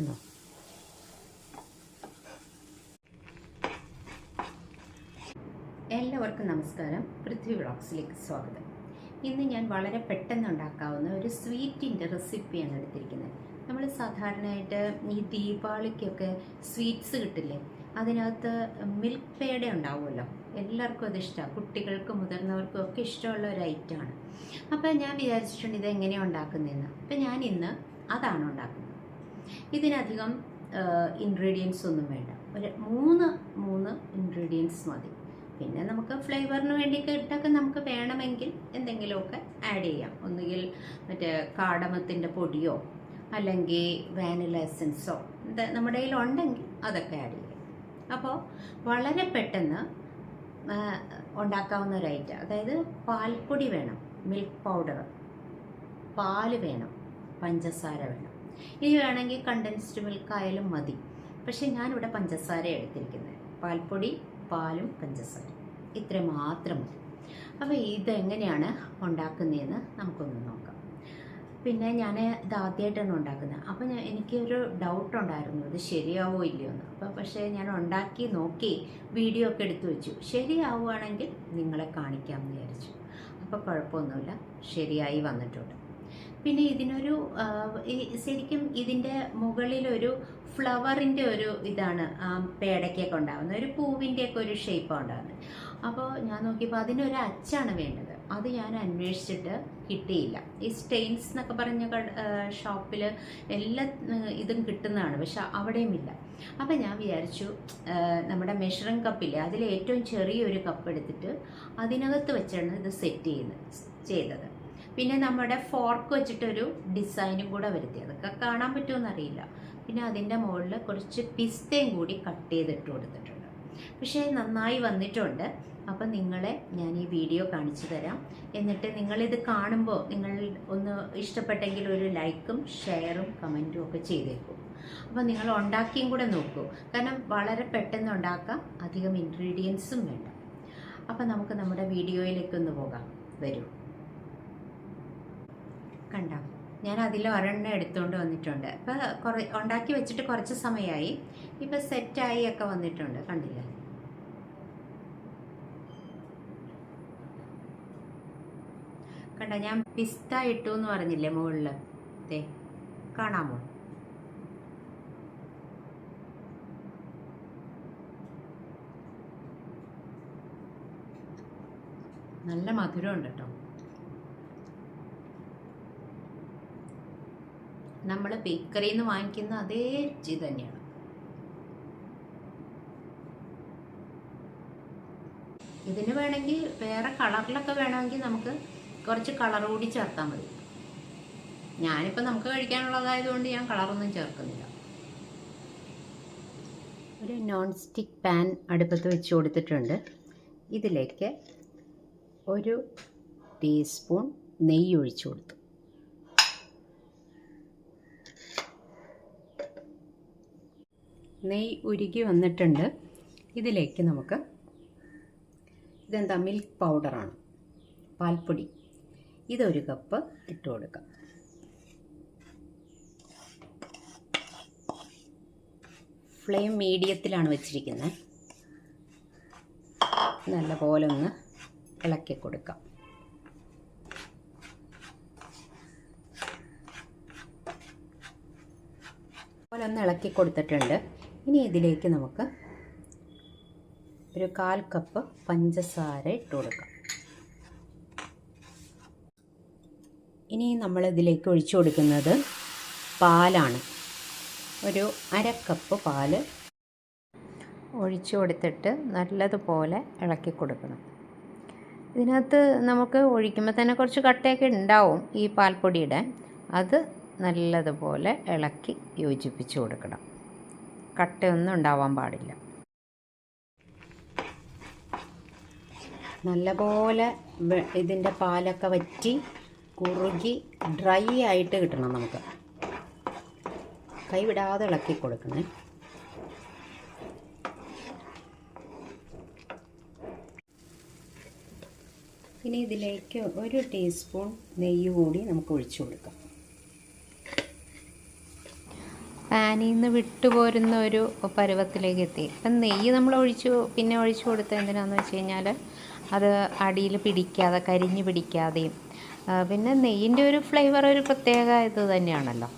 കണ്ടോ എല്ലാവർക്കും നമസ്കാരം. പൃഥ്വി വ്ളോഗ്സിലേക്ക് സ്വാഗതം. ഇന്ന് ഞാൻ വളരെ പെട്ടെന്ന് ഉണ്ടാക്കാവുന്ന ഒരു സ്വീറ്റിന്റെ റെസിപ്പിയാണ് എടുത്തിരിക്കുന്നത്. നമ്മൾ സാധാരണയായിട്ട് ഈ ദീപാവലിക്കൊക്കെ സ്വീറ്റ്സ് കിട്ടില്ലേ? അതിനകത്ത് മിൽക്ക് പേട ഉണ്ടാവുമല്ലോ. എല്ലാവർക്കും അത് ഇഷ്ടമാണ് കുട്ടികൾക്കും മുതിർന്നവർക്കും ഒക്കെ ഇഷ്ടമുള്ള ഒരു ഐറ്റമാണ്. അപ്പോൾ ഞാൻ വിചാരിച്ചിട്ടുണ്ട് ഇത് എങ്ങനെയാണ് ഉണ്ടാക്കുന്നതെന്ന്. അപ്പം ഞാൻ ഇന്ന് അതാണ് ഉണ്ടാക്കുന്നത്. ഇതിനധികം ഇൻഗ്രീഡിയൻസ് ഒന്നും വേണ്ട. ഒരു മൂന്ന് മൂന്ന് ഇൻഗ്രീഡിയൻസ് മതി. പിന്നെ നമുക്ക് ഫ്ലേവറിന് വേണ്ടിയൊക്കെ ഇട്ടൊക്കെ നമുക്ക് വേണമെങ്കിൽ എന്തെങ്കിലുമൊക്കെ ആഡ് ചെയ്യാം. ഒന്നുകിൽ മറ്റേ കാടമത്തിന്റെ പൊടിയോ അല്ലെങ്കിൽ വാനില എസൻസോ ഇത് നമ്മുടെ കയ്യിൽ ഉണ്ടെങ്കിൽ അതൊക്കെ ആഡ് ചെയ്യാം. അപ്പോൾ വളരെ പെട്ടെന്ന് ഉണ്ടാക്കാവുന്ന ഒരു ഐറ്റം അതായത് പാൽപ്പൊടി വേണം മിൽക്ക് പൗഡർ പാൽ വേണം പഞ്ചസാര വേണം. ഇനി വേണമെങ്കിൽ കണ്ടൻസ്ഡ് മിൽക്ക് ആയാലും മതി. പക്ഷേ ഞാനിവിടെ പഞ്ചസാര എടുത്തിരിക്കുന്നത്. പാൽപ്പൊടി പാലും പഞ്ചസാര ഇത്ര മാത്രം മതി. അപ്പോൾ ഇതെങ്ങനെയാണ് ഉണ്ടാക്കുന്നതെന്ന് നമുക്കൊന്ന് നോക്കാം. പിന്നെ ഞാൻ ഇത് ആദ്യമായിട്ടാണ് ഉണ്ടാക്കുന്നത്. അപ്പോൾ ഞാൻ എനിക്കൊരു ഡൗട്ട് ഉണ്ടായിരുന്നു. ഇത് ശരിയാവോ ഇല്ലയോ എന്ന്. അപ്പോൾ പക്ഷേ ഞാൻ ഉണ്ടാക്കി നോക്കി വീഡിയോ ഒക്കെ എടുത്തു വെച്ചു. ശരിയാവുകയാണെങ്കിൽ നിങ്ങളെ കാണിക്കാമെന്ന് വിചാരിച്ചു. അപ്പോൾ കുഴപ്പമൊന്നുമില്ല. ശരിയായി വന്നിട്ടുണ്ട്. പിന്നെ ഇതിനൊരു ശരിക്കും ഇതിന്റെ മുകളിലൊരു ഫ്ലവറിന്റെ ഒരു ഇതാണ് പേടയ്ക്കൊക്കെ ഉണ്ടാകുന്നത് ഒരു പൂവിന്റെയൊക്കെ ഒരു ഷേപ്പ് ഉണ്ടാകുന്നത് അപ്പോൾ ഞാൻ നോക്കിയപ്പോൾ അതിനൊരു അച്ചാണ് വേണ്ടത്. അത് ഞാൻ അന്വേഷിച്ചിട്ട് കിട്ടിയില്ല. ഈ സ്റ്റെയിൻസ് എന്നൊക്കെ പറഞ്ഞ ഷോപ്പിൽ എല്ലാ ഇതും കിട്ടുന്നതാണ്. പക്ഷെ അവിടെയും ഇല്ല. അപ്പം ഞാൻ വിചാരിച്ചു നമ്മുടെ മെഷറിംഗ് കപ്പില്ലേ അതിൽ ഏറ്റവും ചെറിയൊരു കപ്പ് എടുത്തിട്ട് അതിനകത്ത് വെച്ചാണ് ഇത് സെറ്റ് ചെയ്യുന്നത് ചെയ്തത്. പിന്നെ നമ്മുടെ ഫോർക്ക് വെച്ചിട്ടൊരു ഡിസൈനും കൂടെ വരുത്തി. അതൊക്കെ കാണാൻ പറ്റുമെന്നറിയില്ല പിന്നെ അതിന്റെ മുകളിൽ കുറച്ച് പിസ്തയും കൂടി കട്ട് ചെയ്തിട്ട് കൊടുത്തിട്ടുണ്ട്. പക്ഷേ നന്നായി വന്നിട്ടുണ്ട്. അപ്പം നിങ്ങളെ ഞാൻ ഈ വീഡിയോ കാണിച്ചു തരാം. എന്നിട്ട് നിങ്ങളിത് കാണുമ്പോൾ നിങ്ങൾ ഒന്ന് ഇഷ്ടപ്പെട്ടെങ്കിൽ ഒരു ലൈക്കും ഷെയറും കമന്റും ഒക്കെ ചെയ്തേക്കും. അപ്പോൾ നിങ്ങൾ ഉണ്ടാക്കിയും കൂടെ നോക്കൂ. കാരണം വളരെ പെട്ടെന്ന് ഉണ്ടാക്കാം. അധികം ഇൻഗ്രീഡിയൻസും വേണ്ട. അപ്പം നമുക്ക് നമ്മുടെ വീഡിയോയിലേക്ക് ഒന്ന് പോകാം. വരൂ. കണ്ട ഞാൻ അതിൽ ഒരെണ്ണം എടുത്തുകൊണ്ട് വന്നിട്ടുണ്ട്. ഇപ്പം കുറേ ഉണ്ടാക്കി വെച്ചിട്ട് കുറച്ച് സമയമായി ഇപ്പം സെറ്റായി ഒക്കെ വന്നിട്ടുണ്ട്. കണ്ടില്ല? കണ്ട? ഞാൻ പിസ്ത ഇട്ടു എന്ന് പറഞ്ഞില്ലേ മുകളിൽ ദേ കാണാമോ? നല്ല മധുരമുണ്ട് കേട്ടോ. നമ്മൾ ബേക്കറിയിൽ നിന്ന് വാങ്ങിക്കുന്ന അതേ രുചി തന്നെയാണ്. ഇതിന് വേണമെങ്കിൽ വേറെ കളറിലൊക്കെ വേണമെങ്കിൽ നമുക്ക് കുറച്ച് കളർ കൂടി ചേർത്താൽ മതി. ഞാനിപ്പോൾ നമുക്ക് കഴിക്കാനുള്ളതായതുകൊണ്ട് ഞാൻ കളറൊന്നും ചേർക്കുന്നില്ല. ഒരു നോൺ സ്റ്റിക്ക് പാൻ അടുപ്പത്ത് വെച്ച് കൊടുത്തിട്ടുണ്ട്. ഇതിലേക്ക് ഒരു ടീസ്പൂൺ നെയ്യ് ഒഴിച്ചു കൊടുത്തു. നെയ്യ് ഉരുകി വന്നിട്ടുണ്ട്. ഇതിലേക്ക് നമുക്ക് ഇതെന്താ? മിൽക്ക് പൗഡറാണ് പാൽപ്പൊടി. ഇതൊരു കപ്പ് ഇട്ട് കൊടുക്കാം. ഫ്ലെയിം മീഡിയത്തിലാണ് വെച്ചിരിക്കുന്നത്. നല്ലപോലെ ഒന്ന് ഇളക്കി കൊടുക്കാം. പോലെ ഒന്ന് ഇളക്കി കൊടുത്തിട്ടുണ്ട്. ഇനി ഇതിലേക്ക് നമുക്ക് ഒരു കാൽ കപ്പ് പഞ്ചസാര ഇട്ട് കൊടുക്കാം. ഇനി നമ്മൾ ഇതിലേക്ക് ഒഴിച്ചു കൊടുക്കുന്നത് പാലാണ്. ഒരു അര കപ്പ് പാൽ ഒഴിച്ചു കൊടുത്തിട്ട് നല്ലതുപോലെ ഇളക്കി കൊടുക്കണം. ഇതിനകത്ത് നമുക്ക് ഒഴിക്കുമ്പോൾ തന്നെ കുറച്ച് കട്ടയൊക്കെ ഉണ്ടാവും ഈ പാൽപ്പൊടിയുടെ. അത് നല്ലതുപോലെ ഇളക്കി യോജിപ്പിച്ച് കൊടുക്കണം. കട്ടയൊന്നും ഉണ്ടാവാൻ പാടില്ല. നല്ലപോലെ ഇതിന്റെ പാലൊക്കെ വറ്റി കുറുകി ഡ്രൈ ആയിട്ട് കിട്ടണം നമുക്ക്. കൈവിടാതെ ഇളക്കി കൊടുക്കണേ. ഇനി ഇതിലേക്ക് ഒരു ടീസ്പൂൺ നെയ്യ് കൂടി നമുക്ക് ഒഴിച്ചു കൊടുക്കാം. പാനിൽ നിന്ന് വിട്ടുപോരുന്ന ഒരു പരുവത്തിലേക്ക് എത്തി അപ്പം നെയ്യ് നമ്മൾ ഒഴിച്ചു പിന്നെ ഒഴിച്ചു കൊടുത്ത എന്തിനാന്ന് വെച്ച് കഴിഞ്ഞാൽ അത് അടിയിൽ പിടിക്കാതെ കരിഞ്ഞ് പിടിക്കാതെയും. പിന്നെ നെയ്യിന്റെ ഒരു ഫ്ലേവർ ഒരു പ്രത്യേക ഇത് തന്നെയാണല്ലോ.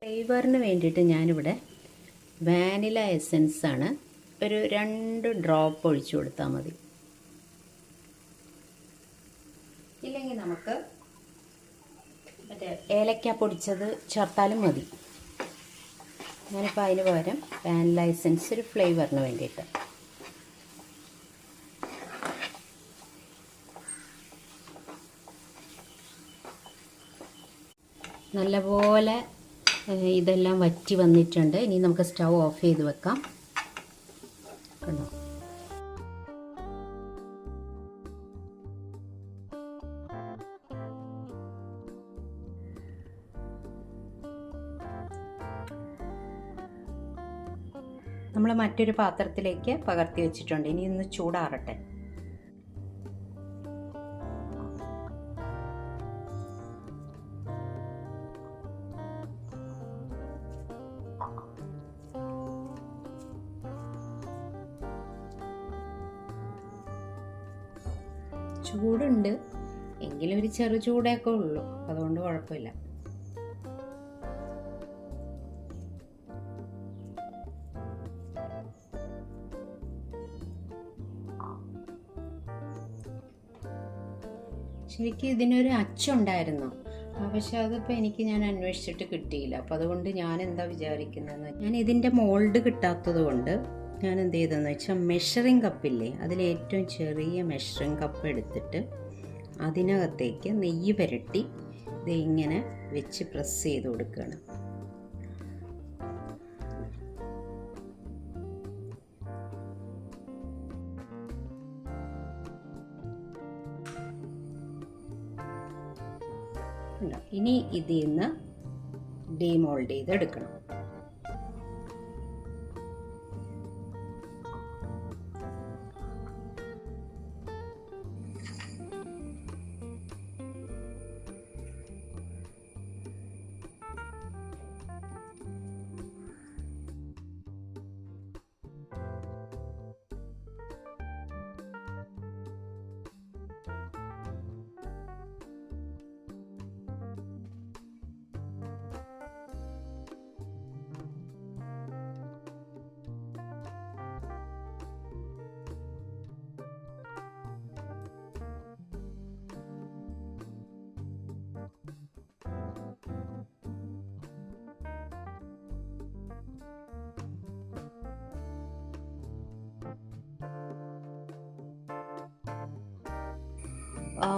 ഫ്ലേവറിന് വേണ്ടിയിട്ട് ഞാനിവിടെ വാനില എസൻസ് ആണ് ഒരു രണ്ട് ഡ്രോപ്പ് ഒഴിച്ചു കൊടുത്താൽ മതി. ഇല്ലെങ്കിൽ നമുക്ക് മറ്റേ ഏലക്ക പൊടിച്ചത് ചേർത്താലും മതി. ഞാനിപ്പോൾ അതിന് പകരം വാനില എസൻസ് ഒരു ഫ്ലേവറിന് വേണ്ടിയിട്ട്. നല്ലപോലെ ഇതെല്ലാം വറ്റി വന്നിട്ടുണ്ട്. ഇനി നമുക്ക് സ്റ്റൗ ഓഫ് ചെയ്ത് വെക്കാം. കണ്ടോ? നമ്മൾ മറ്റൊരു പാത്രത്തിലേക്ക് പകർത്തി വെച്ചിട്ടുണ്ട്. ഇനി ഒന്ന് ചൂടാറട്ടെ. ചൂടുണ്ട്. എങ്കിലും ഒരു ചെറു ചൂടൊക്കെ ഉള്ളൂ. അതുകൊണ്ട് കുഴപ്പമില്ല. ശരിക്കും ഇതിനൊരു അച്ചുണ്ടായിരുന്നു. ആ, പക്ഷെ അതിപ്പോൾ എനിക്ക് ഞാൻ അന്വേഷിച്ചിട്ട് കിട്ടിയില്ല. അപ്പം അതുകൊണ്ട് ഞാൻ എന്താ വിചാരിക്കുന്നതെന്ന് ഞാൻ ഇതിന്റെ മോൾഡ് കിട്ടാത്തത് കൊണ്ട് ഞാൻ എന്ത് ചെയ്തതെന്ന് വെച്ചാൽ മെഷറിംഗ് കപ്പില്ലേ അതിലേറ്റവും ചെറിയ മെഷറിംഗ് കപ്പ് എടുത്തിട്ട് അതിനകത്തേക്ക് നെയ്യ് പുരട്ടി ഇത് ഇങ്ങനെ വെച്ച് പ്രസ് ചെയ്ത് കൊടുക്കുകയാണ് കണ്ടോ? ഇനി ഇതിൽ നിന്ന് ഡീമോൾഡ് ചെയ്ത്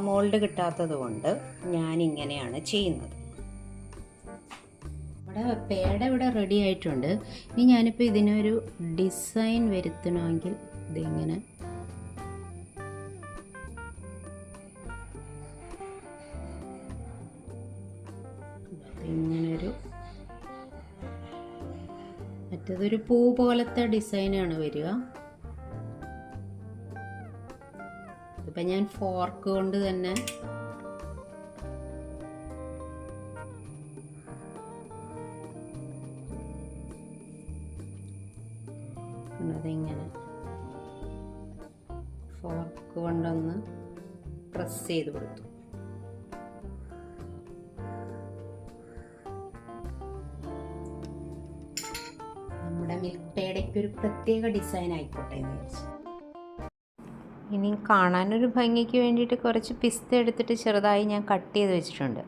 മോൾഡ് കിട്ടാത്തത് കൊണ്ട് ഞാനിങ്ങനെയാണ് ചെയ്യുന്നത്. നമ്മുടെ പേട ഇവിടെ റെഡി ആയിട്ടുണ്ട്. ഇനി ഞാനിപ്പോൾ ഇതിനൊരു ഡിസൈൻ വരുത്തണമെങ്കിൽ ഇതിങ്ങനെ ഇങ്ങനൊരു മറ്റേതൊരു പൂ പോലത്തെ ഡിസൈനാണ് വരിക. ഇപ്പം ഞാൻ ഫോർക്ക് കൊണ്ട് തന്നെ അതിങ്ങനെ ഫോർക്ക് കൊണ്ടൊന്ന് പ്രസ് ചെയ്ത് കൊടുത്തു. നമ്മുടെ മിൽക്ക് പേടയ്ക്ക് ഒരു പ്രത്യേക ഡിസൈൻ ആയിക്കോട്ടെ എന്ന് വിചാരിച്ചു. ഇനി കാണാനൊരു ഭംഗിക്ക് വേണ്ടിയിട്ട് കുറച്ച് പിസ്ത എടുത്തിട്ട് ചെറുതായി ഞാൻ കട്ട് ചെയ്ത് വെച്ചിട്ടുണ്ട്.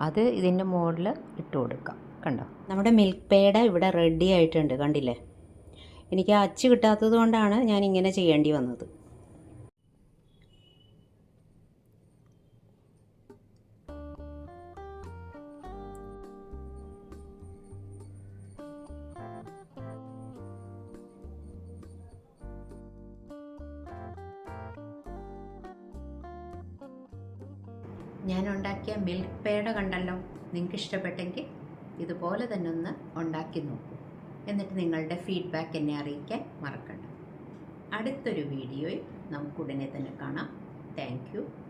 അത് ഇതിന്റെ മുകളിൽ ഇട്ട് കൊടുക്കാം. കണ്ടോ? നമ്മുടെ മിൽക്ക് പേട ഇവിടെ റെഡി ആയിട്ടുണ്ട്. കണ്ടില്ലേ? എനിക്ക് അച്ച് കിട്ടാത്തത് കൊണ്ടാണ് ഞാൻ ഇങ്ങനെ ചെയ്യേണ്ടി വന്നത്. ഞാൻ ഉണ്ടാക്കിയ മിൽക്ക് പേട കണ്ടല്ലോ. നിങ്ങൾക്ക് ഇഷ്ടപ്പെട്ടെങ്കിൽ ഇതുപോലെ തന്നെ ഒന്ന് ഉണ്ടാക്കി നോക്കൂ. എന്നിട്ട് നിങ്ങളുടെ ഫീഡ്ബാക്ക് എന്നെ അറിയിക്കാൻ മറക്കണ്ട. അടുത്തൊരു വീഡിയോയിൽ നമുക്ക് ഉടനെ തന്നെ കാണാം. താങ്ക്